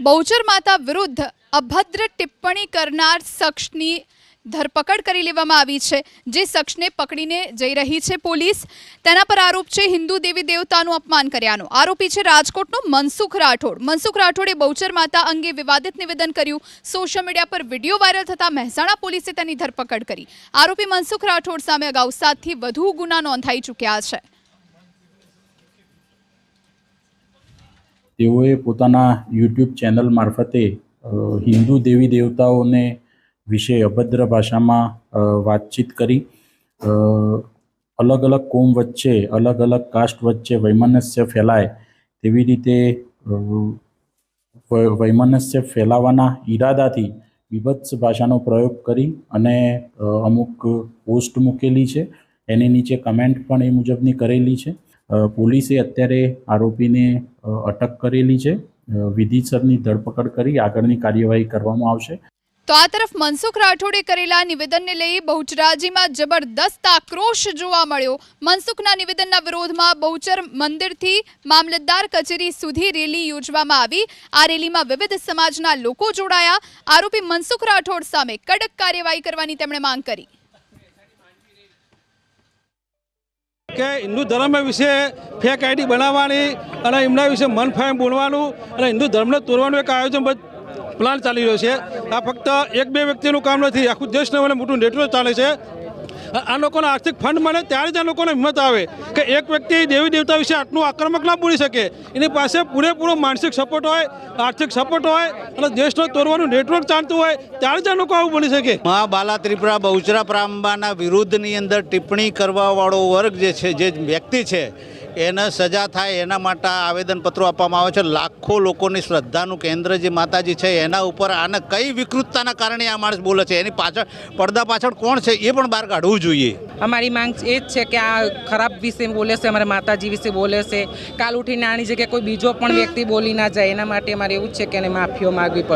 બહુચર માતા વિરુદ્ધ અભદ્ર ટિપ્પણી કરનાર શખ્સની ધરપકડ કરી લેવામાં આવી છે, જે શખ્સને પકડીને જઈ રહી છે પોલીસ. તેના પર આરોપ છે, હિન્દુ દેવી દેવતાનું અપમાન કર્યાનો. આરોપી છે, રાજકોટનો મનસુખ રાઠોડ. મનસુખ રાઠોડે બહુચર માતા અંગે વિવાદિત નિવેદન કર્યું. સોશિયલ મીડિયા પર વીડિયો વાયરલ થતા મહેસાણા પોલીસે તેની ધરપકડ કરી. આરોપી મનસુખ રાઠોડ સામે અગાઉ સાતથી વધુ ગુના નોંધાઈ ચૂક્યા છે. તેઓએ પોતાના યુટ્યુબ ચેનલ મારફતે હિન્દુ દેવી દેવતાઓને વિશે અભદ્ર ભાષામાં વાતચીત કરી. અલગ અલગ કોમ વચ્ચે, અલગ અલગ કાસ્ટ વચ્ચે વૈમનસ્ય ફેલાય તેવી રીતે વૈમનસ્ય ફેલાવાના ઈરાદાથી વિભત્સ ભાષાનો પ્રયોગ કરી અને અમુક પોસ્ટ મૂકેલી છે. એની નીચે કમેન્ટ પણ એ મુજબની કરેલી છે. પોલીસે અત્યારે આરોપીને અટક કરેલી છે. વિધિસરની ધરપકડ કરી આગળની કાર્યવાહી કરવામાં આવશે. તો આ તરફ મનસુખ રાઠોડે કરેલા નિવેદનને લઈ બહુચરાજીમાં જબરદસ્ત આક્રોશ જોવા મળ્યો. મનસુખના નિવેદનના વિરોધમાં બહુચર મંદિરથી મામલતદાર કચેરી સુધી રેલી યોજવામાં આવી. આ રેલીમાં વિવિધ સમાજના લોકો જોડાયા. આરોપી મનસુખ રાઠોડ સામે કડક કાર્યવાહી કરવાની તેમણે માંગ કરી. કે હિન્દુ ધર્મ વિશે ફેક આઈડી બનાવવાની અને એમના વિશે મન ફાયમ બોલવાનું અને હિન્દુ ધર્મને તોડવાનું એક આયોજન પ્લાન ચાલી રહ્યો છે. આ ફક્ત એક બે વ્યક્તિનું કામ નથી, આખું દેશનું મને મોટું નેટવર્ક ચાલે છે. આ લોકોને આર્થિક ફંડ મળે ત્યારે જ આ લોકોને હિંમત આવે કે એક વ્યક્તિ દેવી દેવતા વિશે આટલું આક્રમક ના બોલી શકે. એની પાસે પૂરેપૂરો માનસિક સપોર્ટ હોય, આર્થિક સપોર્ટ હોય અને દેશનો તોડવાનું નેટવર્ક ચાલતું હોય ત્યારે જ આ લોકો આવું બોલી શકે. મા બાલા ત્રિપુરા બહુચરા પ્રાંબાના વિરુદ્ધની અંદર ટિપ્પણી કરવાવાળો વર્ગ જે છે, જે વ્યક્તિ છે એને સજા થાય એના માટે આવેદનપત્રો આપવામાં આવે છે. લાખો લોકોની શ્રદ્ધાનું કેન્દ્ર જે માતાજી છે એના ઉપર આને કઈ વિકૃતતાના કારણે આ માણસ બોલે છે? એની પાછળ પડદા પાછળ કોણ છે એ પણ બહાર કાઢવું જોઈએ. અમારી માંગ એ જ છે કે આ ખરાબ વિશે બોલે છે અમારા માતાજી વિશે બોલે છે. કાલ ઉઠીને આની જગ્યાએ કોઈ બીજો પણ વ્યક્તિ બોલી ના જાય એના માટે અમારે એવું જ છે કે એને માફીઓ માગવી પડે.